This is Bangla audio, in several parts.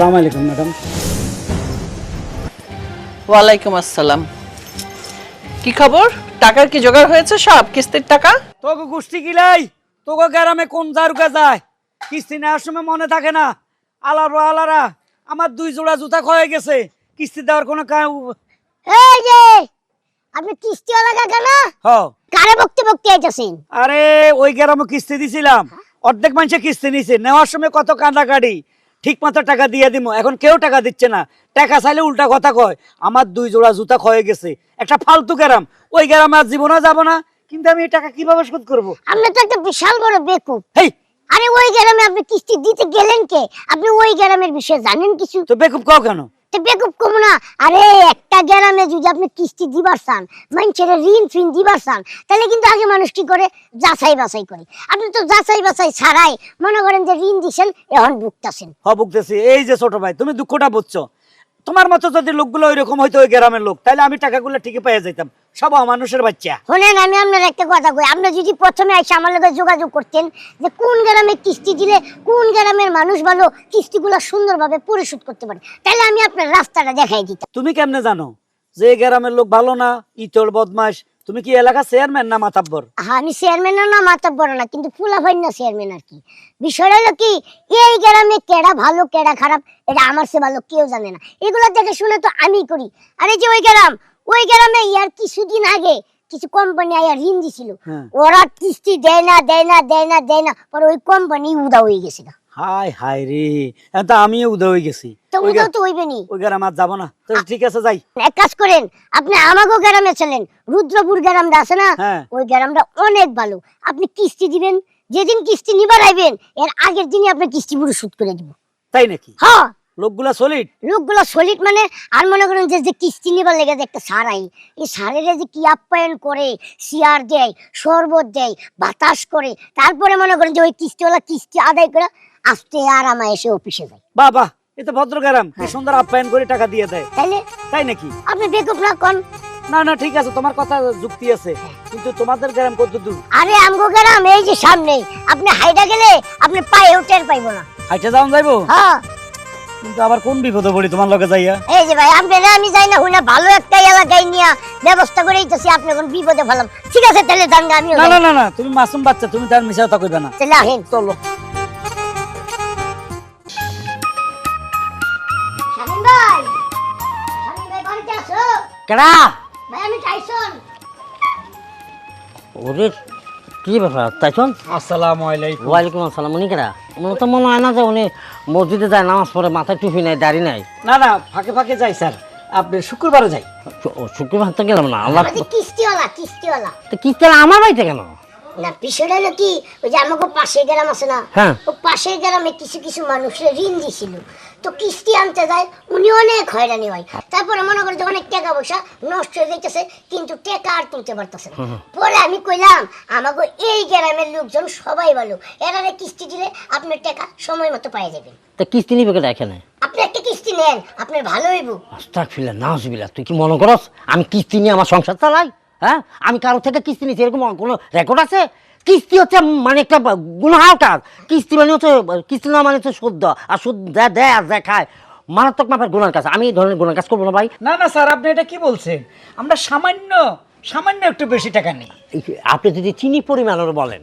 সালাম আলাইকুম ম্যাডাম। ওয়ালাইকুম আসসালাম। কি খবর? টাকার কি জোগাড় হয়েছে সব? কিস্তির টাকা? তোকে গোষ্ঠী তোকে গ্রামে কোন জারুকা যায়? কিস্তি নেওয়ার সময় মনে থাকে না। আলার আলারা আমার দুই জোড়া জুতা ক্ষয়ে গেছে। কিস্তি দেওয়ার কোনো কা- এই যে আপনি কিস্তিওয়ালা কাকা না? হ কারে বকতে বকতে আইতাছেন? আরে ওই গ্রামে কিস্তি দিছিলাম। অর্ধেক মানুষে কিস্তি নিছে। নেওয়ার সময় কত কাঁদাকাটি ঠিক মতো টাকা দিয়ে দিব এখন কেউ টাকা দিচ্ছে না। টাকা চাইলে উল্টা কথা কয় আমার দুই জোড়া জুতা ক্ষয়ে গেছে। একটা ফালতু গ্রাম ওই গ্রামে আর জীবনে যাব না। কিন্তু আমি এই টাকা কীভাবে শোধ করব? আমি তো একটা বিশাল বড় বেকুব। হেই! আরে ওই গ্রামে আপনি কিস্তি দিতে গেলেন কে? আপনি ওই গ্রামের বিষয়ে জানেন কিছু? তো বেকুব কাও কেন? একটা আপনি কিস্তি দিবার চান ঋণ দিবার চান, তাহলে কিন্তু আগে মানুষ কি করে? বাছাই আপনি তো বাছাই ছাড়াই মনে করেন যে ঋণ দিছেন, এখন বুকতেছেন হ বুঝতেছি এই যে ছোট ভাই, তুমি দুঃখটা বুঝছ। তোমার মতো যদি লোকগুলো ওইরকম হয়তো ওই গ্রামের লোক তাহলে আমি টাকাগুলো ঠিকই পেয়ে যেতাম সব মানুষের বাচ্চা। শোনেন আমি আপনার একটা কথা কই। আপনি যদি প্রথমে এসে আমার লগে যোগাযোগ করতেন যে কোন গ্রামে কিস্তি দিলে কোন গ্রামের মানুষ ভালো কিস্তিগুলো সুন্দরভাবে পরিশোধ করতে পারে তাহলে আমি আপনার রাস্তাটা দেখাই দিতাম। তুমি কেমনে জানো? যে গ্রামের লোক ভালো না ইতল বদমাস তুমি কি এলাকা চেয়ারম্যান না মাতাব্বর? আমি চেয়ারম্যানও না মাতা বড় না কিন্তু ফুলা ভাই না চেয়ারম্যান আর কি। বিষয়টা হলো কি এই গ্রামে কেডা ভালো কেডা খারাপ এটা আমার সে ভালো কেউ জানে না। এগুলো দেখে শুনে তো আমি করি। আরে যে ওই গ্রাম ওই গ্রামে ইয়ার কিছুদিন আগে কিছু কোম্পানি আয়া ঋণ দিছিল। হ্যাঁ। ওরা কিস্তি দেয় না দেয় না দেয় না দেয় না পরে ওই কোম্পানি উদা হয়ে গেছে গা। হাই হাই রে। তো আমিও উদয় হয়ে গেছি। তো ওই উদাও গ্রা- তো হইবে নি ওই গ্রাম আর যাব না। তো ঠিক আছে যাই। এক কাজ করেন আপনি আমাগো গ্রামে চলেন। রুদ্রপুর গ্রামটা আছে না? হ্যাঁ। ওই গ্রামটা অনেক ভালো। আপনি কিস্তি দিবেন যেদিন কিস্তি নিবার আইবেন এর আগের দিনই আপনি কিস্তি পুরো শোধ করে দিব। তাই নাকি? হ্যাঁ লোকগুলা সলিড লোকগুলো সলিড মানে আর মনে করেন যে যে কিস্তি নিবার লেগে যে একটা সার আই এই সারের যে কি আপ্যায়ন করে শিয়ার দেয় শরবত দেয় বাতাস করে তারপরে মনে করেন যে ওই কিস্তিওয়ালা কিস্তি আদায় করে আস্তে আরামা এসে অফিসে যায় বাহ বাহ এ তো ভদ্র গ্রাম কি সুন্দর আপ্যায়ন করে টাকা দিয়ে দেয়। তাইলে? তাই নাকি? আপনি বেকুব না কন? না না ঠিক আছে তোমার কথা যুক্তি আছে। কিন্তু তোমাদের গ্রাম কত দূর আরে আমগো গ্রাম এই যে সামনে আপনি হাইডা গেলে আপনি পায়ে টের পাইবো না। হাইটে যাওয়া যাইবো? হ্যাঁ। কিন্তু আবার কোন বিপদে পড়ি তোমার লগে যাইয়া? এই যে ভাই আপনারা আমি যাই না হুনা ভালো একটা এলাকায় নিয়ে ব্যবস্থা করে দিতেছি আপনি এখন বিপদে ফেলাম। ঠিক আছে তাহলে দাঙ্গা আমিও না না না না তুমি মাসুম বাচ্চা তুমি তার মিশা কথা কইবে না। তাহলে আহেন। চলো। কেডা? ভাই আমি টাইসন। ওরে কি ব্যাপার? তাইছন আসসালামু আলাইকুম। ওয়ালাইকুম আসসালাম। উনি কেডা? মনে তো মনে হয় না যে উনি মসজিদে যায় নামাজ পড়ে মাথায় টুপি নাই দাড়ি নাই না না ফাঁকে ফাঁকে যাই স্যার। আপনি শুক্রবারে যাই। শুক্রবার তো গেলাম না আল্লাহ কিস্তিওয়ালা কিস্তিওয়ালা। তো কি তাহলে আমার বাড়িতে কেন? না বিষয়টা হলো কি ওই যে আমাকে পাশের গ্রাম আছে না হ্যাঁ। ও পাশের গ্রামে কিছু কিছু মানুষের ঋণ দিছিল। তো কিস্তি আনতে যায় উনি অনেক হয়রানি হয়। তারপরে মনে করে যে অনেক টাকা পয়সা নষ্ট হয়ে যাইতেছে কিন্তু টাকা আর তুলতে পারতেছে না। পরে আমি কইলাম আমাকে এই গ্রামের লোকজন সবাই ভালো। এরারে কিস্তি দিলে আপনার টাকা সময় মতো পাই যাবেন তা কিস্তি নিবে কেডা এখানে? আপনি একটা কিস্তি নেন আপনার ভালো হইব। আস্তাক ফিল্লা না হসবিল্লা তুই কি মনে করস? আমি কিস্তি নিয়ে আমার সংসার চালাই? হ্যাঁ? আমি কারও থেকে কিস্তি নিচ্ছি এরকম কোনো রেকর্ড আছে? কিস্তি হচ্ছে মানে একটা গুণহার কাজ। কিস্তি মানে হচ্ছে কিস্তি না মানে হচ্ছে শুদ্ধ আর শুদ্ধ দেয় দেয় আর দেখায় মারাত্মক মাপের গুণার কাজ। আমি এই ধরনের গুণার কাজ করব না ভাই। না না স্যার আপনি এটা কি বলছেন? আমরা সামান্য সামান্য একটু বেশি টাকা নেই। আপনি যদি চিনি পরিমাণের বলেন।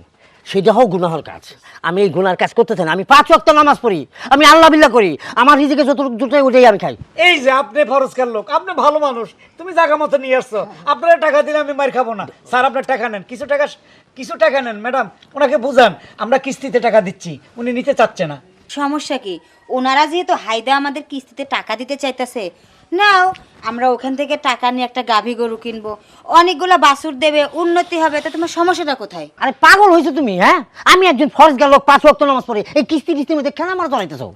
সেটা হোক গুনাহর কাজ। আমি এই গুনার কাজ করতে চাই না। আমি পাঁচ ওয়াক্ত নামাজ পড়ি আমি আল্লাহ বিল্লাহ করি আমার রিজিকে যতটুকু জুটে ওটাই আমি খাই। এই যে আপনি ফরজকার লোক আপনি ভালো মানুষ তুমি জায়গা মতো নিয়ে আসছো। আপনার টাকা দিলে আমি মার খাব না। স্যার আপনার টাকা নেন। কিছু টাকা কিছু টাকা নেন ম্যাডাম ওনাকে বুঝান আমরা কিস্তিতে টাকা দিচ্ছি উনি নিতে চাচ্ছে না। সমস্যা কি? ওনারা যেহেতু হাইদা আমাদের কিস্তিতে টাকা দিতে চাইতেছে নাও আমরা ওখান থেকে টাকা নিয়ে একটা গাভী গরু কিনবো। অনেকগুলো বাছুর দেবে উন্নতি হবে তো তোমার সমস্যাটা কোথায়? আরে পাগল হয়েছো তুমি হ্যাঁ? আমি একজন ফরজ গেল পাঁচ ওয়াক্ত নামাজ পড়ি এই কিস্তি টিস্তির মধ্যে কেন আমার চলাইতেছো?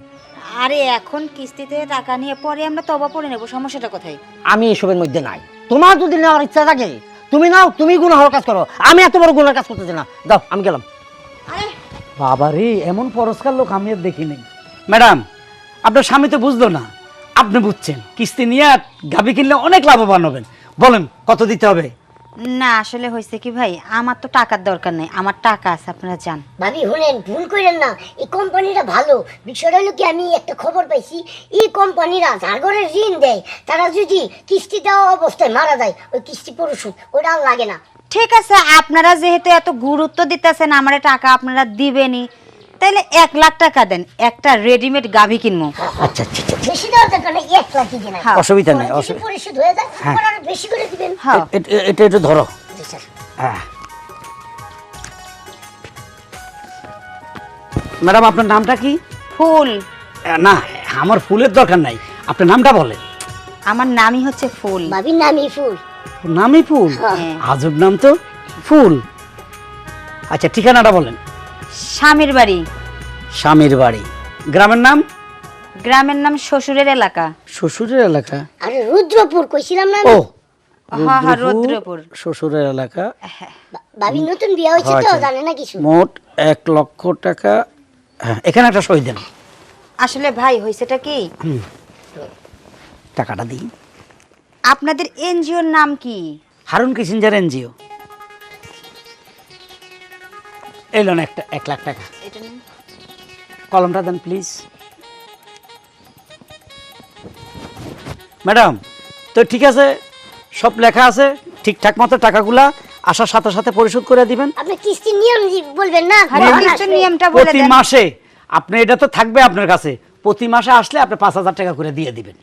আরে এখন কিস্তিতে টাকা নিয়ে পরে আমরা তবা পড়ে নেব সমস্যাটা কোথায়? আমি এসবের মধ্যে নাই। তোমার যদি নেওয়ার ইচ্ছা থাকে তুমি নাও তুমি গুনাহর কাজ করো। আমি এত বড় গুনার কাজ করতেছি না। দাও আমি গেলাম। বাবা রে এমন পরস্কার লোক আমি আর দেখি নাই। ম্যাডাম আপনার স্বামী তো বুঝলো না। আপনি বুঝছেন। কিস্তি নিয়ে গাভি কিনলে অনেক লাভবান হবেন। বলেন কত দিতে হবে? না আসলে হয়েছে কি ভাই? আমার তো টাকার দরকার নেই আমার টাকা আছে আপনারা যান। ভাবি শুনেন ভুল করেন না এই কোম্পানিটা ভালো। বিষয়টা হলো কি আমি একটা খবর পাইছি এই কোম্পানিরা যার ঘরে ঋণ দেয় তারা যদি কিস্তি দেওয়া অবস্থায় মারা যায় ওই কিস্তি পরিশোধ ওটা আর লাগে না। ঠিক আছে আপনারা যেহেতু এত গুরুত্ব দিতেছেন আমার টাকা আপনারা দিবেনই। তাহলে এক লাখ টাকা দেন একটা রেডিমেড গাভি কিনবো। আচ্ছা আচ্ছা আচ্ছা। বেশি দেওয়ার দরকার নেই এক লাখই দেন হ্যাঁ। অসুবিধা নেই পরিশোধ হয়ে যায় হ্যাঁ। আরও বেশি করে দিবেন। হ্যাঁ। এ- এ- এটা একটু ধরো। জি স্যার। হ্যাঁ। ম্যাডাম আপনার নামটা কি? ফুল। আহ, না আমার ফুলের দরকার নাই। আপনার নামটা বলেন। আমার নামই হচ্ছে ফুল। ভাবির নামই ফুল। নামই ফুল? হ্যাঁ। আজব নাম তো। ফুল। আচ্ছা ঠিকানাটা বলেন। স্বামীর বাড়ি। স্বামীর বাড়ি। গ্রামের নাম? গ্রামের নাম শ্বশুরের এলাকা। শ্বশুরের এলাকা? আরে রুদ্রপুর কইছিলাম না ও হ্যাঁ হ্যাঁ রৌদ্রপুর শ্বশুরের এলাকা। ভাবি নতুন বিয়ে হয়েছে তো জানে না কিছু। মোট এক লক্ষ টাকা। হ্যাঁ এখানে একটা সই দেন। আসলে ভাই হয়েছেটা কি? টাকাটা দিই। আপনাদের এনজিওর নাম কি? Harun Kissinger NGO. এলো না একটা এক লাখ টাকা। কলমটা দেন প্লিজ ম্যাডাম তো ঠিক আছে সব লেখা আছে ঠিকঠাক মতো টাকাগুলা আসার সাথে সাথে পরিশোধ করে দিবেন। আপনি কিস্তি নিয়ম বলবেন না? আসবে। নিয়মটা বলে প্রতি মাসে আপনি এটা তো থাকবে আপনার কাছে। প্রতি মাসে আসলে আপনি পাঁচ হাজার টাকা করে দিয়ে দিবেন।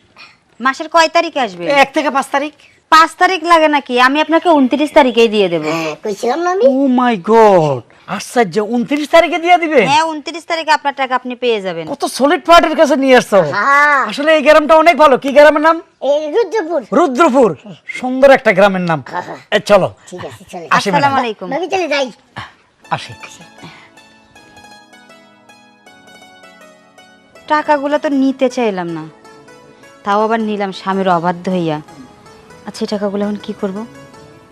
মাসের কয় তারিখে আসবে? এই এক থেকে পাঁচ তারিখ। পাঁচ তারিখ লাগে নাকি? আমি আপনাকে উনত্রিশ তারিখেই দিয়ে দেবো। হ্যাঁ, কইছিলাম না আমি। ও মাই গড আশ্চর্য উনত্রিশ তারিখে দিয়ে দিবে হ্যাঁ উনত্রিশ তারিখে আপনার টাকা আপনি পেয়ে যাবেন। কত সলিড পার্টির কাছে নিয়ে আসছো। হ্যাঁ আসলে এই গ্রামটা অনেক ভালো। কি গ্রামের নাম? এই রুদ্রপুর। রুদ্রপুর। সুন্দর একটা গ্রামের নাম। এ, চলো। ঠিক আছে চলে। আসি আসসালামু ম্যাডাম আলাইকুম। ভাবি চলে যাই। আসি। টাকাগুলো তো নিতে চাইলাম না। তাও আবার নিলাম স্বামীর অবাধ্য হইয়া। আচ্ছা এই টাকাগুলো এখন কি করব?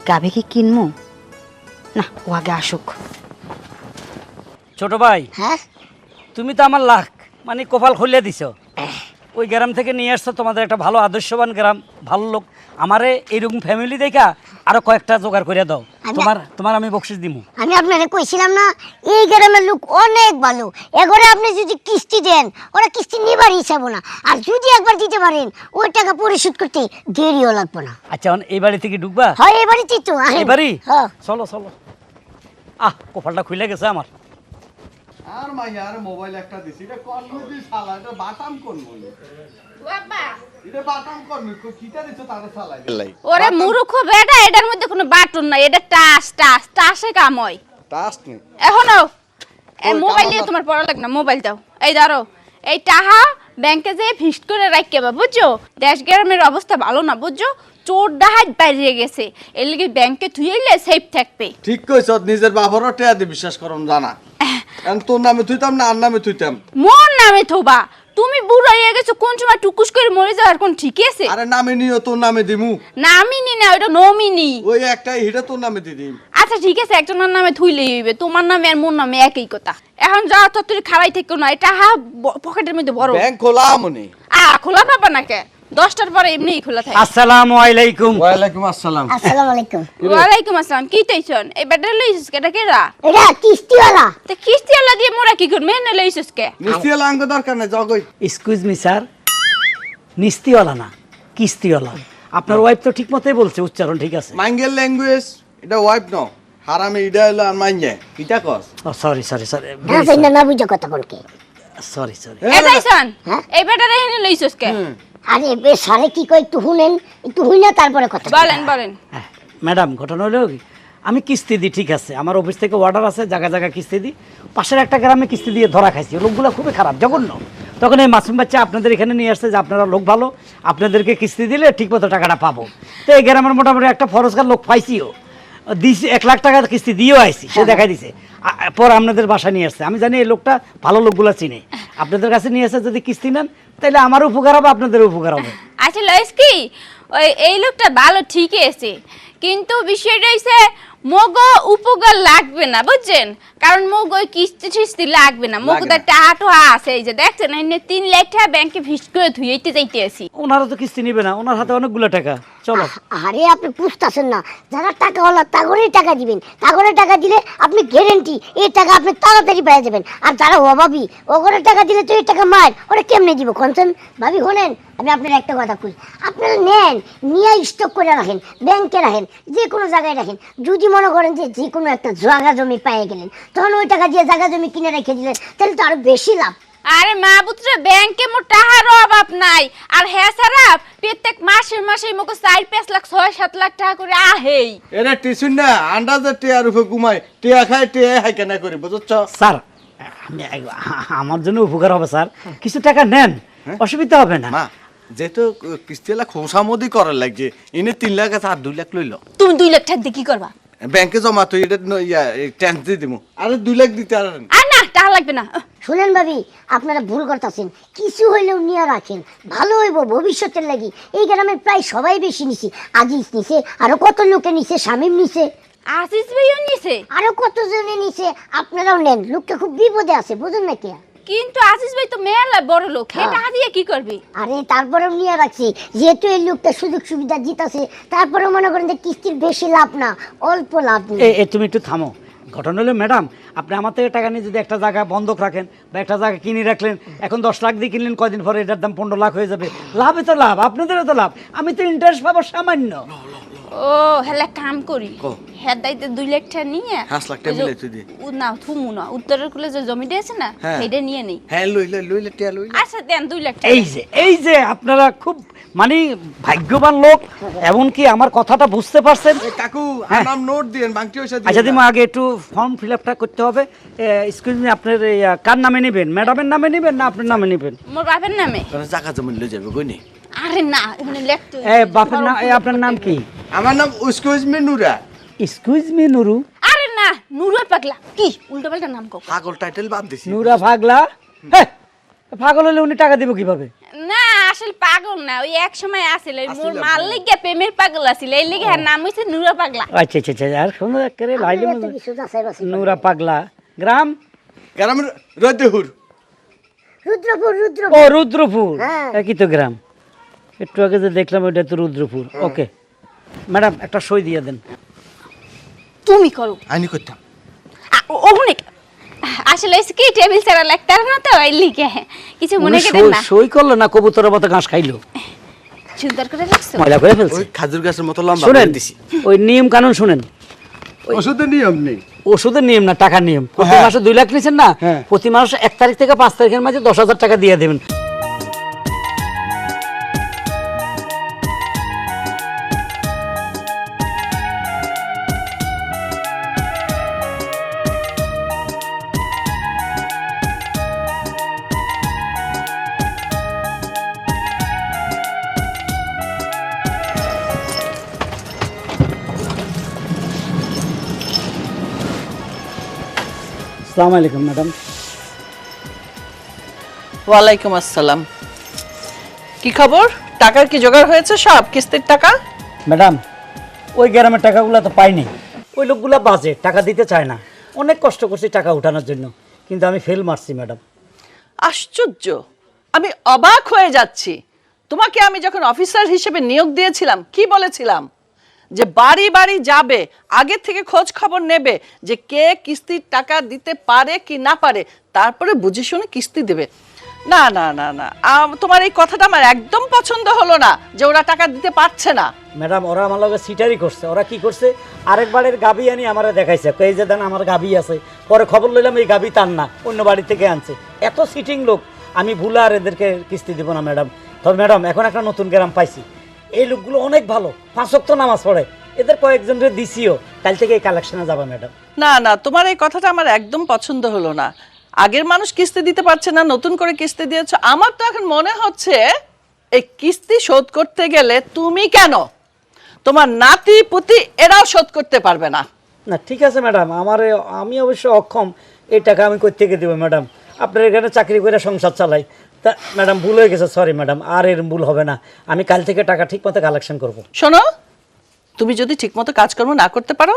গাভী কি কিনবো না ও আগে আসুক। ছোট ভাই হ্যাঁ? তুমি তো আমার লাখ মানে কপাল খুলে দিছ। ওই গ্রাম থেকে নিয়ে আসছো তোমাদের একটা ভালো আদর্শবান গ্রাম ভালো লোক। আমারে এরকম ফ্যামিলি দেখা আরও কয়েকটা জোগাড় করে দাও। তোমার তোমার আমি বকশিস দিমু। আমি আপনাকে কইছিলাম না এই গ্রামের লোক অনেক ভালো। এগরে আপনি যদি কিস্তি দেন ওরা কিস্তি নিবার হিসাব না। আর যদি একবার দিতে পারেন ওই টাকা পরিশোধ করতে দেরিও লাগবে না। আচ্ছা এই বাড়ি থেকে ঢুকবা? হয় এবারই তো আহেন। এই বাড়ি? হ্যাঁ। চলো চলো। আহ কপালটা খুলে গেছে আমার। আর মাইয়া আর মোবাইল একটা দিছি। এটা করল দি শালা এটা বাটাম কোন মই ওরে মূর্খ বেটা এটার মধ্যে কোনো বাটন নাই এটা টাস টাস টাসে কাম হয়। টাস্ট নেই এখনও? এই মোবাইল দিয়ে তোমার পড়া লাগে না মোবাইল দাও। এই ধরো এই টাহা ব্যাংকে যেয়ে ফিক্সড করে রাখকে বা বুঝছ? দেশ গ্রামের অবস্থা ভালো না বুঝছ? চোর ডাহাত বাইরে গেছে। এর লিগে ব্যাংকে থুইলে সেফ থাকবে। ঠিক কইছ নিজের বাবারও টেয়া দি বিশ্বাস করম জানা। এখন তোর নামে তুইতাম না আর নামে তুইতাম মোর নামে থোবা। তুমি বুড়ো হয়ে গেছো কোন সময় টুকুস করে মরে যাওয়ার কোন ঠিক আছে? আরে নামে নিও তোর নামে দিমু। নামিনি না ওটা নমিনি। ওই একটাই হিটা তোর নামে দি দিম। আচ্ছা ঠিক আছে একজনের নামে থুইলেই হইবে তোমার নামে আর মোর নামে একই কথা। এখন যা তত্ত্বরি খাড়াই থেকে না এটা হা পকেটের মধ্যে বড় ব্যাংক খোলা মনে আ খোলা পাবা না কে? দশটার পরে এমনিই খোলা থাকে। আসসালামু আলাইকুম। ওয়ালাইকুম আসসালাম। আসসালামু আলাইকুম। ওয়ালাইকুম আসসালাম কি তাইছন এই ব্যাটারি লইছিস কেটা কেরা? এটা কিস্তিওয়ালা। তে কিস্তি আলা দিয়ে মোরা কি করবে? লইছিস কে? নিশ্চয় লাঙ্গ দরকার নাই জগই এক্সকিউজ মি স্যার নিস্তিওয়ালা না কিস্তিওয়ালা। আপনার ওয়াইফ তো ঠিক মতোই বলছে উচ্চারণ ঠিক আছে। মাঙ্গেল ল্যাঙ্গুয়েজ এটা ওয়াইফ ন। হারামে ইডা হলো আর কিটা কস। সরি সরি সরি না বুঝো কথা কোনকে সরি সরি এ তাইছন এই ব্যাটারি লইছিস কে? আরে বেশ সারে কি কই একটু শুনেন একটু শুনে তারপরে কথা বলেন বলেন। হ্যাঁ, ম্যাডাম ঘটনা হলো কি? আমি কিস্তি দিই ঠিক আছে। আমার অফিস থেকে অর্ডার আছে জায়গা জায়গা কিস্তি দিই। পাশের একটা গ্রামে কিস্তি দিয়ে ধরা খাইছি। লোকগুলো খুবই খারাপ জঘন্য। তখন এই মাসুম বাচ্চা আপনাদের এখানে নিয়ে আসছে যে আপনারা লোক ভালো আপনাদেরকে কিস্তি দিলে ঠিকমতো টাকাটা পাবো। তো এই গ্রামের মোটামুটি একটা ফরজকার লোক পাইছিও। দিছি এক লাখ টাকা কিস্তি দিয়েও আইছি সে দেখাই দিছে। পর আপনাদের বাসা নিয়ে আসছে। আমি জানি এই লোকটা ভালো লোকগুলো চিনে। আপনাদের কাছে নিয়ে আসে যদি কিস্তি নেন তাহলে আমার উপকার হবে আপনাদের উপকার হবে। আচ্ছা লয়েস কি? ওই এই লোকটা ভালো ঠিকই আছে। কিন্তু বিষয়টা হইছে মোগো উপকার লাগবে না বুঝছেন? কারণ মোগো কিস্তি টিস্তি লাগবে না। মোগো তো টাকা টোহা আছে এই যে দেখছেন এনে তিন লাখ টাকা ব্যাংকে করে ধুইতে যাইতে আসি। ওনারা তো কিস্তি নিবে না ওনার হাতে অনেকগুলো টাকা। চলো। আরে আপনি বুঝতেছেন না যারা টাকা হলো তাগরেই টাকা দিবেন। তাগরে টাকা দিলে আপনি গ্যারেন্টি এই টাকা আপনি তাড়াতাড়ি পেয়ে যাবেন। আর যারা অভাবী ওগরে টাকা দিলে তো এই টাকা মার ওরা কেমনে দিব? কনসেন ভাবি শোনেন আমি আপনার একটা কথা কই আপনারা নেন নিয়ে স্টক করে রাখেন ব্যাংকে রাখেন যে কোনো জায়গায় রাখেন। যদি মনে করেন যে যে কোনো একটা জায়গা জমি পেয়ে গেলেন তখন ওই টাকা দিয়ে জায়গা জমি কিনে রেখে দিলেন তাহলে তো আরও বেশি লাভ। আরে মা পুত্র ব্যাংকে মোর টাকার অভাব নাই। আর হ্যাঁ সারা প্রত্যেক মাসে মাসে মোকে চার পাঁচ লাখ ছয় সাত লাখ টাকা করে আহেই। এটা টিসুন না আন্দাজে টিয়ার উপরে ঘুমায় টিয়া খায় টিয়া হাই কেনা করি বুঝছ? স্যার আমি আমার জন্য উপকার হবে স্যার। কিছু টাকা নেন অসুবিধা হবে না। যেহেতু কিস্তিলা খোসামদি করার লাগছে এনে তিন লাখ আছে আর দুই লাখ লইল। তুমি দুই লাখ টাকা দিয়ে কি করবা? ব্যাংকে জমা তো এটা ন- ইয়া ট্যাক্স দিয়ে দিব আরে দুই লাখ দিতে আর আর না টাকা লাগবে না। শুনেন ভাবি আপনারা ভুল করতেছেন। কিছু হইলেও নিয়ে রাখেন। ভালো হইব ভবিষ্যতের লাগি। এই গ্রামে প্রায় সবাই বেশি নিছে। আজিজ নিছে আরও কত লোকে নিছে শামিম নিছে। আসিস ভাইও নিছে? আরও কত জনে নিছে আপনারাও নেন। লোকটা খুব বিপদে আছে বুঝুন না কে? কিন্তু আসিস ভাই তো মেলা বড় লোক হে টাকা দিয়ে কি করবি? আরে তারপরেও নিয়ে রাখছি যেহেতু এই লোকটা সুযোগ সুবিধা দিতেছে তারপরেও মনে করেন যে কিস্তির বেশি লাভ না অল্প লাভ এ এ, তুমি একটু থামো। ঘটনা হলো ম্যাডাম আপনি আমার থেকে টাকা নিয়ে যদি একটা জায়গা বন্ধক রাখেন বা একটা জায়গা কিনে রাখলেন এখন দশ লাখ দিয়ে কিনলেন কয়দিন পরে এটার দাম পনেরো লাখ হয়ে যাবে। লাভে তো লাভ আপনাদেরও তো লাভ। আমি তো ইন্টারেস্ট পাবো সামান্য। ও হেলা কাম করি। হ্যাঁ দাইতে দুই লাখ টাকা নিয়ে লাখ টাকা মিলাই তুই না থুমু না উত্তরের কুলে যে জমিটা আছে না হ্যাঁ। সেটা নিয়ে নেই। হ্যাঁ লইলে লইলে টিয়া লইলে আচ্ছা দেন দুই লাখ টাকা। এই যে এই যে আপনারা খুব মানে ভাগ্যবান লোক এমনকি আমার কথাটা বুঝতে পারছেন। কাকু। আমার নোট বাংটি পয়সা আচ্ছা দিমা আগে একটু ফর্ম ফিল আপটা করতে হবে। এক্সকিউজ মি আপনার কার নামে নেবেন? ম্যাডামের নামে নেবেন না আপনার নামে নেবেন? মোর বাপের নামে। জায়গা জমিন লই যাবে কইনি আরে না এখানে লেখতে এ বাপের নাম আপনার নাম কি? আমার নাম excuse me Nura. Excuse me Nuru. আরে না নুরুয়া পাগলা। কি উল্টো পাল্টা নাম কও। পাগল টাইটেল বাদ দিছি। নুরা পাগলা? হ্যাঁ পাগল হলে উনি টাকা দিব কীভাবে? না আসলে পাগল না ওই এক সময় আসলে মোর মাল লেগে প্রেমের পাগল আছিল এই লেগে আর নাম হইছে নুরা পাগলা। আচ্ছা আচ্ছা আচ্ছা আর সুন্দর করে লাইলে। নুরা পাগলা। গ্রাম? গ্রামের রদেহুর রুদ্রপুর রুদ্রপুর। ও রুদ্রপুর। রুদ্রপুর হ্যাঁ। একই তো গ্রাম। একটু আগে যে দেখলাম ওইটা তো রুদ্রপুর। ওকে। ম্যাডাম একটা সই দিয়ে দেন। তুমি করো। আইনি করতাম। ওখানে আসলে হইছে কি টেবিল ছাড়া লাগতার না তো এই লিগে কিছু মনে করেন না। সই করল না কবুতরের মতো ঘাস খাইলো। সুন্দর করে রাখছো? ময়লা করে ফেলছে। ওই খাজুর গাছের মতো লম্বা শুনেন দিছি। ওই নিয়ম কানুন শুনেন। ওষুধের নিয়ম নেই। ওষুধের নিয়ম না টাকার নিয়ম। প্রতি হ্যাঁ। মাসে দুই লাখ নিয়েছেন না হ্যাঁ। প্রতি মাসে এক তারিখ থেকে পাঁচ তারিখের মাঝে দশ হাজার টাকা দিয়ে দেবেন। সালাম আলাইকুম ম্যাডাম। ওয়ালাইকুম আসসালাম। কি খবর? টাকার কি জোগাড় হয়েছে সব? কিস্তির টাকা? ম্যাডাম ওই গ্রামের টাকাগুলো তো পাইনি। ওই লোকগুলো বাজে টাকা দিতে চায় না। অনেক কষ্ট করছি টাকা উঠানোর জন্য কিন্তু আমি ফেল মারছি ম্যাডাম। আশ্চর্য! আমি অবাক হয়ে যাচ্ছি। তোমাকে আমি যখন অফিসার হিসেবে নিয়োগ দিয়েছিলাম কি বলেছিলাম? যে বাড়ি বাড়ি যাবে আগে থেকে খোঁজ খবর নেবে যে কে কিস্তির টাকা দিতে পারে কি না পারে, তারপরে বুঝে শুনে কিস্তি দেবে। না না না না তোমার এই কথাটা আমার একদম পছন্দ হলো না যে ওরা টাকা দিতে পারছে না। ম্যাডাম, ওরা আমার লগে সিটারি করছে। ওরা কি করছে? আরেকবারের গাবি আনি আমারে দেখাইছে। কই যে দেন আমার গাবি আছে। পরে খবর লইলাম এই গাবি তার না, অন্য বাড়ি থেকে আনছে। এত সিটিং লোক, আমি ভুলে আর এদেরকে কিস্তি দিব না, ম্যাডাম। তবে ম্যাডাম, এখন একটা নতুন গ্রাম পাইছি। এই লোকগুলো অনেক ভালো। পাঁচক তো নামাজ পড়ে। এদের কয়েকজনকে দিছিও। কাল থেকে এই কালেকশনে যাবে ম্যাডাম না না তোমার এই কথাটা আমার একদম পছন্দ হলো না। আগের মানুষ কিস্তি দিতে পারছে না নতুন করে কিস্তি দিয়েছ। আমার তো এখন মনে হচ্ছে এই কিস্তি শোধ করতে গেলে তুমি কেন? তোমার নাতি পুতি এরাও শোধ করতে পারবে না। না ঠিক আছে ম্যাডাম আমার আমি অবশ্য অক্ষম। এই টাকা আমি থেকে দেবো ম্যাডাম আপনার এখানে চাকরি করে সংসার চালাই। তা ম্যাডাম ভুল হয়ে গেছে সরি ম্যাডাম আর এর ভুল হবে না। আমি কাল থেকে টাকা ঠিক মতো কালেকশন করব। শোনো তুমি যদি ঠিকমতো কাজকর্ম না করতে পারো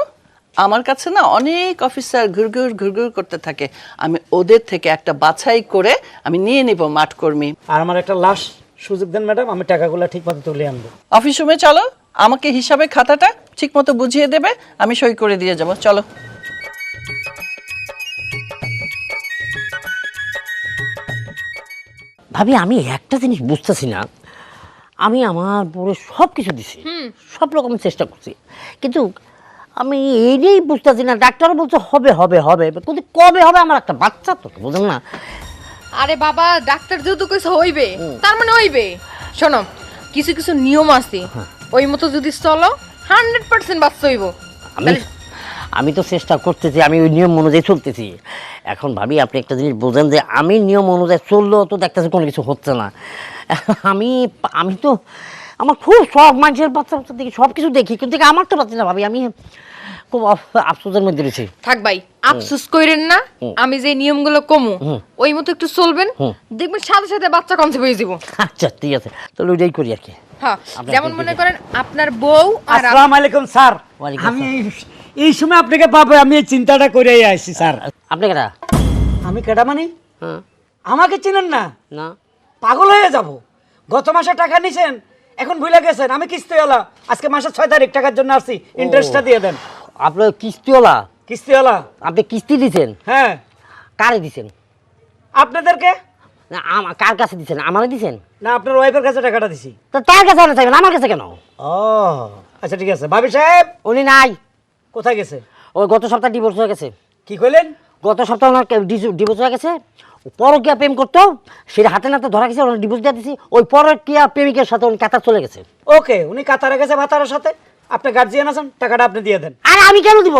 আমার কাছে না অনেক অফিসার ঘুরঘুর ঘুরঘুর করতে থাকে। আমি ওদের থেকে একটা বাছাই করে আমি নিয়ে নিব মাঠ কর্মী। আর আমার একটা লাশ সুযোগ দেন ম্যাডাম আমি টাকাগুলো ঠিক মতো তুলে আনব। অফিস রুমে চলো আমাকে হিসাবে খাতাটা ঠিক মতো বুঝিয়ে দেবে আমি সই করে দিয়ে যাব। চলো। ভাবি আমি একটা জিনিস বুঝতেছি না। আমি আমার পরে সব কিছু দিছি সব রকম চেষ্টা করছি। কিন্তু আমি এইটাই বুঝতেছি না ডাক্তার বলছে হবে হবে হবে। কিন্তু কবে হবে? আমার একটা বাচ্চা তো বুঝলেন না? আরে বাবা ডাক্তার যেহেতু কইছে হইবে তার মানে হইবে। শোনো কিছু কিছু নিয়ম আছে। ওই মতো যদি চলো হান্ড্রেড পার্সেন্ট বাচ্চা হইব। আমি তো চেষ্টা করতেছি আমি ওই নিয়ম অনুযায়ী চলতেছি। এখন ভাবি আপনি একটা জিনিস বোঝেন যে আমি নিয়ম অনুযায়ী চললেও তো দেখতেছি কোনো কিছু হচ্ছে না। আমি আমি তো আমার খুব শখ মানুষের বাচ্চা বাচ্চা দেখি সব কিছু দেখি কিন্তু আমার তো পাচ্ছি না ভাবি আমি খুব আফসোসের মধ্যে রয়েছি। থাক ভাই আফসোস কইরেন না আমি যে নিয়মগুলো কমু ওই মতো একটু চলবেন দেখবেন সাথে সাথে বাচ্চা কনসেপ্ট হয়ে যাব আচ্ছা ঠিক আছে। তাহলে ওইটাই করি আর কি। হ্যাঁ যেমন মনে করেন আপনার বউ আর আসসালামু আলাইকুম স্যার। আমি এই- সময় আপনাকে পাবো আমি এই চিন্তাটা করে আসছি স্যার। আপনি কেটা আমি কেটা মানে? হ্যাঁ। আমাকে চিনেন না? না। পাগল হয়ে যাব। গত মাসে টাকা নিছেন এখন ভুলে গেছেন আমি কিস্তিওয়ালা। আজকে মাসের ছয় তারিখ টাকার জন্য আসছি। ইন্টারেস্টটা দিয়ে দেন। আপনার কিস্তিওয়ালা? কিস্তিওয়ালা। আপনি কিস্তি দিছেন? হ্যাঁ। কারে দিছেন? আপনাদেরকে? না আমার কার কাছে দিছেন? আমারে দিছেন? না আপনার ওয়াইফের কাছে টাকাটা দিছি। তো তার কাছে আনা চাইবেন আমার কাছে কেন? ও আচ্ছা ঠিক আছে। ভাবি সাহেব! উনি নাই। কোথায় গেছে? ও গত সপ্তাহে ডিভোর্স হয়ে গেছে। কি কইলেন? গত সপ্তাহে ওনার ডিভোর্স হয়ে গেছে। পরকিয়া প্রেম করতো সেটা হাতে নাতে ধরা গেছে ওনার ডিভোর্স দিয়ে দিছি। ওই পরকিয়া প্রেমিকের সাথে উনি কাতার চলে গেছে। ওকে উনি কাতারে গেছে ভাতারের সাথে। আপনি গার্জিয়ান আছেন টাকাটা আপনি দিয়ে দেন। আর আমি কেন দিব?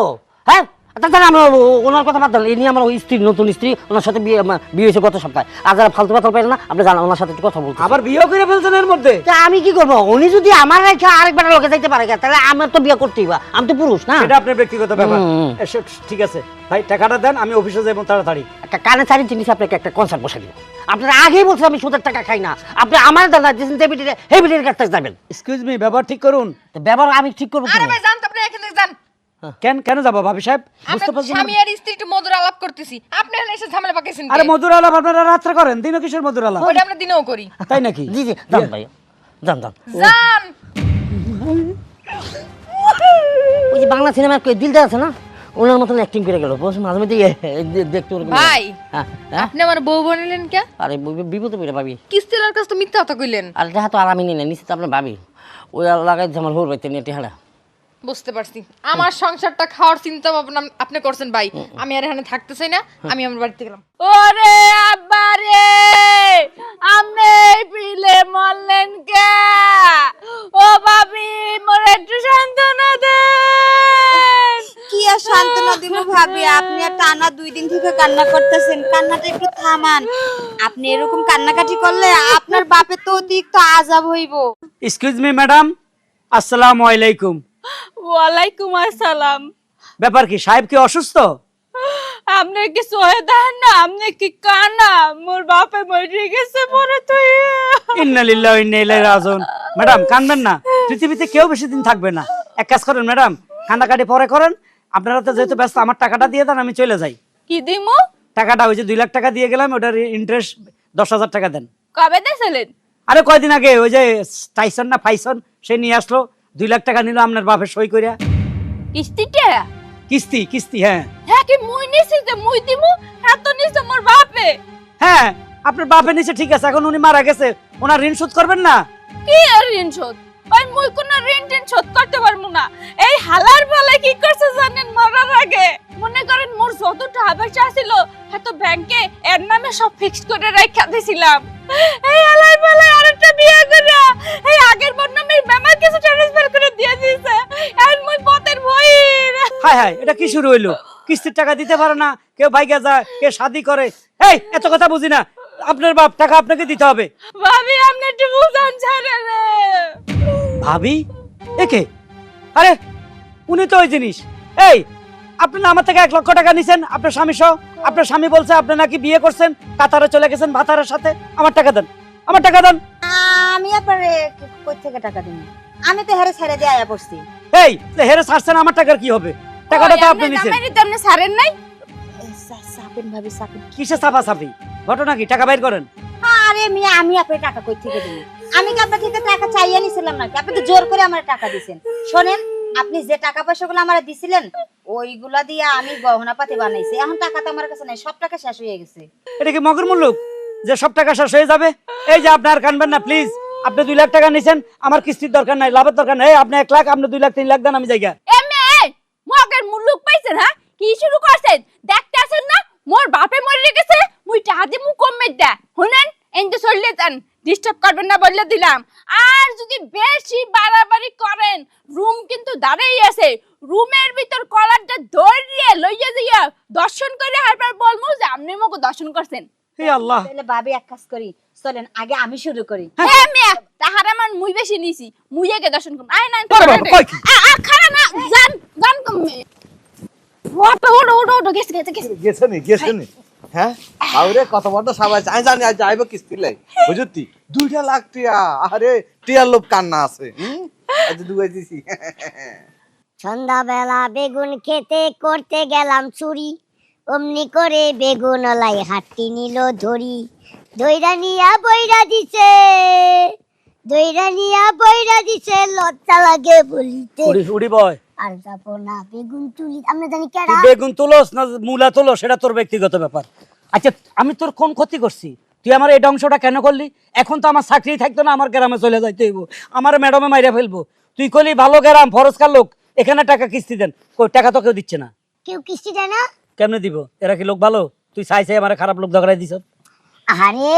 হ্যাঁ? তাছাড়া আমরা ওনার কথা বাদ দেন এই নিয়ে আমার ওই স্ত্রী নতুন স্ত্রী ওনার সাথে বিয়ে বিয়ে হয়েছে গত সপ্তাহে। আর যারা ফালতু কথা না আপনি জানেন ওনার সাথে একটু কথা বলতে আবার বিয়েও করে ফেলছেন এর মধ্যে? তা আমি কি করব? উনি যদি আমার রেখে আরেকবার লোকে যাইতে পারে তাহলে আমার তো বিয়ে করতেই বা আমি তো পুরুষ না। সেটা আপনার ব্যক্তিগত ব্যাপার। ঠিক আছে। ভাই টাকাটা দেন আমি অফিসে যাব তাড়াতাড়ি। একটা কানে চারি জিনিস আপনাকে একটা কনসার্ট বসে দিব। আপনারা আগেই বলছেন আমি সুদের টাকা খাই না। আপনি আমার দাদা দিয়েছেন ডেবিটের হেবিটের কাছ থেকে যাবেন। এক্সকিউজ মি ব্যবহার ঠিক করুন। ব্যবহার আমি ঠিক করব আরে ভাই জান তো আপনি এখান যান। কেন কেন যাব ভাবি সাহেব? বুঝতে পারছেন স্বামী আর স্ত্রী একটু মধুর আলাপ করতেছি। আপনি এখানে এসে ঝামেলা পাকাইছেন আরে মধুর আলাপ আপনারা রাত্রে করেন দিনও কিসের মধুর আলাপ? ওইটা আমরা দিনেও করি। তাই নাকি? জি জি যান ভাই যান যান যান ওই যে বাংলা সিনেমার দিলদার আছে না? ওনার মতন অ্যাক্টিং করে গেল বস মাঝে দে- দেখতে ওরকম ভাই। হ্যাঁ হ্যাঁ? আপনি আমার বউ বানালেন কে? আরে বিপদে পড়ে ভাবি। কিস্তিলার কাছে তো মিথ্যা কথা কইলেন। আর দেখা তো আর আমি নিই না নিশ্চিত আপনার ভাবি। ওই লাগাইছে আমার হোর বাইতে নিয়ে টেহারা বুঝতে পারছি। আমার সংসারটা খাওয়ার চিন্তা ভাবনা আপনি করছেন ভাই। আমি আর এখানে থাকতে চাই না আমি আমার বাড়িতে গেলাম। ওরে আব্বা রে! আমনে পিলে মরলেন কে? ও বাবি মোর একটু সান্ত্বনা দেন। কি আর সান্ত্বনা দিব ভাবি? আপনি আর টানা দুই দিন থেকে কান্না করতেছেন। কান্নাটা একটু থামান। আপনি এরকম কান্নাকাটি করলে আপনার বাপের তো অতিরিক্ত আজাব হইব। এক্সকিউজ মি ম্যাডাম আসসালামু আলাইকুম। ওয়ালাইকুম আসসালাম। ব্যাপার কি সাহেব কি অসুস্থ? আপনি কি সহে দেন না? আপনি কি কানা? মোর বাপে মরে গেছে পরে তুই ইন্না লিল্লাহ ইন্না ইলাইহি রাজিউন। ম্যাডাম কাঁদবেন না। পৃথিবীতে কেউ বেশি দিন থাকবে না। এক কাজ করেন ম্যাডাম কান্নাকাটি পরে করেন। আপনারা তো যেহেতু ব্যস্ত আমার টাকাটা দিয়ে দেন আমি চলে যাই। কি দিমু? টাকাটা ওই যে দুই লাখ টাকা দিয়ে গেলাম ওটার ইন্টারেস্ট দশ হাজার টাকা দেন। কবে দিয়েছিলেন আরে কয়দিন আগে ওই যে টাইসন না ফাইসন সে নিয়ে আসলো। দুই লাখ টাকা নিল আপনার বাপের সই করিয়া কিস্তিটা? কিস্তি কিস্তি হ্যাঁ। হ্যাঁ কি মুই নিছি যে মুই দিমু? এত নিছে মোর বাপে। হ্যাঁ আপনার বাপের নিচে ঠিক আছে এখন উনি মারা গেছে ওনার ঋণ শোধ করবেন না? কি আর ঋণ শোধ? ভাই মুই কোনো ঋণ টিন শোধ করতে পারব না। এই হালার বেলায় কি করছে জানেন মরার আগে? মনে করেন মোর যত টাকা পয়সা ছিল এত ব্যাংকে এর নামে সব ফিক্সড করে রাখা দিছিলাম। এই হালার বেলায় আরেকটা বিয়ে করে এই আগের বোন নামে বেমার কিছু ট্রান্সফার করে দিয়ে দিয়েছে আর মুই পথের বইর হায় হায় এটা কি শুরু হইল? কিস্তির টাকা দিতে পারে না কেউ বাইকে যায় কেউ শাদি করে। এই এত কথা বুঝি না আপনার বাপ টাকা আপনাকে দিতে হবে। ভাবি আপনি একটু বুঝান ছাড়ে রে। ভাবি? একে আরে উনি তো ওই জিনিস। এই আপনি না আমার থেকে এক লক্ষ টাকা নিছেন? আপনার স্বামী সহ? আপনার স্বামী বলছে আপনি নাকি বিয়ে করছেন কাতারে চলে গেছেন ভাতারের সাথে। আমার টাকা দেন। আমার টাকা দেন। আমি আবার কই থেকে টাকা দিব আমি তো হেরে ছেড়ে দিয়ে আয়া পড়ছি। এই যে হেরে ছাড়ছেন আমার টাকার কি হবে? টাকাটা তো আপনি নিছেন। জামাইরে তো আপনি ছাড়েন নাই? সাপেন ভাবি সাপেন। কিসে চাপা চাপি ঘটনা কি? টাকা বাইর করেন। আরে মিয়া আমি আপনার টাকা কই থেকে দিই আমি কি আপনার থেকে টাকা চাইয়া নিছিলাম নাকি? আপনি তো জোর করে আমার টাকা দিছেন। শোনেন আপনি যে টাকা পয়সাগুলো আমার দিছিলেন ওইগুলা দিয়ে আমি গহনা পাতি বানাইছি। এখন টাকা তো আমার কাছে নাই সব টাকা শেষ হয়ে গেছে। এটা কি মগর মুল্লুক যে সব টাকা শেষ হয়ে যাবে? এই যে আপনি আর কানবেন না প্লিজ আপনি দুই লাখ টাকা নিছেন আমার কিস্তির দরকার নাই লাভের দরকার নাই। আপনি এক লাখ আপনি দুই লাখ তিন লাখ দেন আমি জায়গা এমে মগের মুলুক পাইছেন হ্যাঁ? কি শুরু করছেন? দেখতে আছেন না? মোর বাপে মরে গেছে মুই টাকা দিয়ে মুখ কমে দে শুনেন এনতে চললে যান ডিস্টার্ব করবেন না বললে দিলাম। আর যদি বেশি বাড়াবাড়ি করেন রুম কিন্তু দাঁড়াই আছে। রুমের ভিতর কলারটা ধরিয়ে লইয়া যাইয়া দর্শন করে হারবার বলমু যে আপনি মোকে দর্শন করছেন। হে আল্লাহ। তাহলে ভাবি এক কাজ করি চলেন আগে আমি শুরু করি। হ্যাঁ। মিয়া তাহার আমার মুই বেশি নিছি মুই আগে দর্শন করুন আয় না আরে খারা না জান জান কমে। ওটো ওটো ওটো গেছে গেছে গেছে। গেছে নি গেছে নি। হ্যাঁ? আউরে কত বড় সবাই আমি জানি আজ যাইব কিস্তি লাই বুঝতি দুইটা লাখ টিয়া। আরে টিয়ার লোভ কান্না আছে আজ দিছি। সন্ধ্যাবেলা বেগুন খেতে করতে গেলাম চুরি অমনি করে বেগুন লাই হাটটি নিল ধরি। দইরা নিয়া বইরা দিছে। দইরা নিয়া বইরা দিছে লজ্জা লাগে বলিতে। উড়ি উড়ি বয়। আর যাব না বেগুন তুলি আমরা জানি কেডা বেগুন তুলোস না মূলা তুলো সেটা তোর ব্যক্তিগত ব্যাপার। আচ্ছা আমি তোর কোন ক্ষতি করছি? তুই আমার এই অংশটা কেন করলি? এখন তো আমার চাকরি থাকতো না আমার গ্রামে চলে যাইতে হইব। আমার ম্যাডামে মাইরা ফেলব। তুই কলি ভালো গ্রাম ফরস্কার লোক এখানে টাকা কিস্তি দেন। কই টাকা তো কেউ দিচ্ছে না। কেউ কিস্তি দেয় না? কেমনে দিব? এরা কি লোক ভালো? তুই চাই চাই আমার খারাপ লোক দগড়াই দিছ। আরে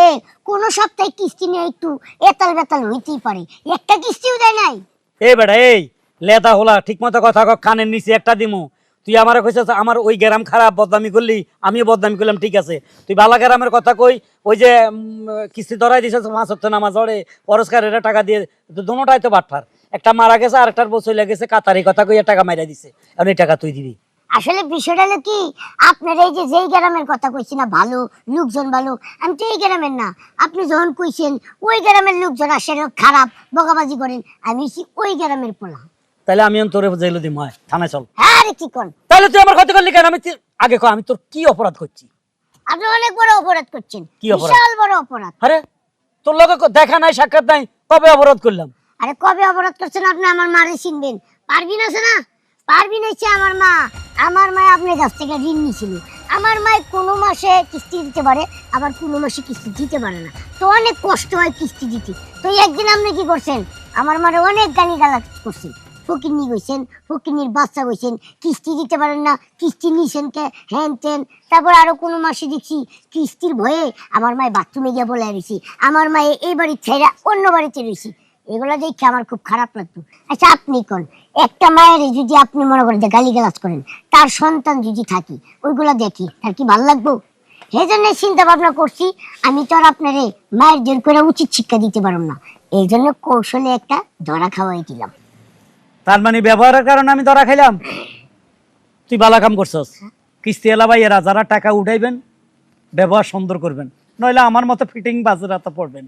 কোন সপ্তাহে কিস্তি নিয়ে একটু এতাল বেতাল হইতেই পারে। একটা কিস্তিও দেয় নাই। এই বেটা এই। লেদা হোলা ঠিক মতো কথা কানের নিচে একটা দিমু। তুই আমার কইছিস, আমার ওই গ্রাম খারাপ, বদনামি করলি, আমিও বদনামি করলাম, ঠিক আছে। তুই বালা গ্রামের কথা কই, ওই যে কিস্তি ধরাই দিছিস মাছ হচ্ছে না মাছ ধরে পরস্কার এটা টাকা দিয়ে, তো দোনোটাই তো বাটফার। একটা মারা গেছে, আর একটার চলে গেছে, কাতারি কথা কইয়া টাকা মাইরা দিছে। এখন এই টাকা তুই দিবি। আসলে বিষয়টা হলো কি, আপনার এই যে, যেই গ্রামের কথা কইছি না, ভালো, লোকজন ভালো, আমি তো এই গ্রামের না। আপনি যখন কইছেন, ওই গ্রামের লোকজন আসে খারাপ, বকাবাজি করেন, আমি ওই গ্রামের পোলা। তাহলে আমি তোরে জেলে দিম হয় থানায় চল। হ্যাঁ কি কোন? তাহলে তুই আমার ক্ষতি করলি কেন? আমি আগে কো আমি তোর কি অপরাধ করছি? আপনি অনেক বড় অপরাধ করছেন। কি অপরাধ? বিশাল বড় অপরাধ। আরে তোর লগে দেখা নাই সাক্ষাৎ নাই কবে অপরাধ করলাম? আরে কবে অপরাধ করছেন আপনি? আমার মারে চিনবেন। পারবিন আছে না? পারবিন হচ্ছে আমার মা। আমার মা আপনার কাছ থেকে ঋণ নিছিল আমার মা কোনো মাসে কিস্তি দিতে পারে আবার কোনো মাসে কিস্তি দিতে পারে না। তো অনেক কষ্ট হয় কিস্তি দিতে। তো একদিন আপনি কি করছেন? আমার মারে অনেক গালি গালা করছেন। ফকিরনি গইছেন ফকিরনির বাচ্চা গইছেন কিস্তি দিতে পারেন না, কিস্তি নিছেন কে? হ্যান তেন তারপর আরও কোনো মাসে দেখছি কিস্তির ভয়ে আমার মায়ে বাথরুমে গিয়ে বলে রয়েছি আমার মায়ে এই বাড়ির ছেড়া অন্য বাড়িতে রয়েছি। এগুলো দেখে আমার খুব খারাপ লাগতো। আচ্ছা আপনি কোন? একটা মায়ের যদি আপনি মনে করেন যে গালি করেন, তার সন্তান যদি থাকি, ওইগুলো দেখি তার কি ভালো লাগবো? সেই জন্য চিন্তা ভাবনা করছি, আমি তো আর আপনারে মায়ের জোর করে উচিত শিক্ষা দিতে পারব না। এই জন্য কৌশলে একটা ধরা খাওয়াই দিলাম। তার মানে ব্যবহারের কারণে আমি ধরা খাইলাম? তুই বালা কাম করছস। কিস্তি এলা ভাই এরা যারা টাকা উঠাইবেন, ব্যবহার সুন্দর করবেন। নইলে আমার মতো ফিটিং বাজারে তো পড়বেন।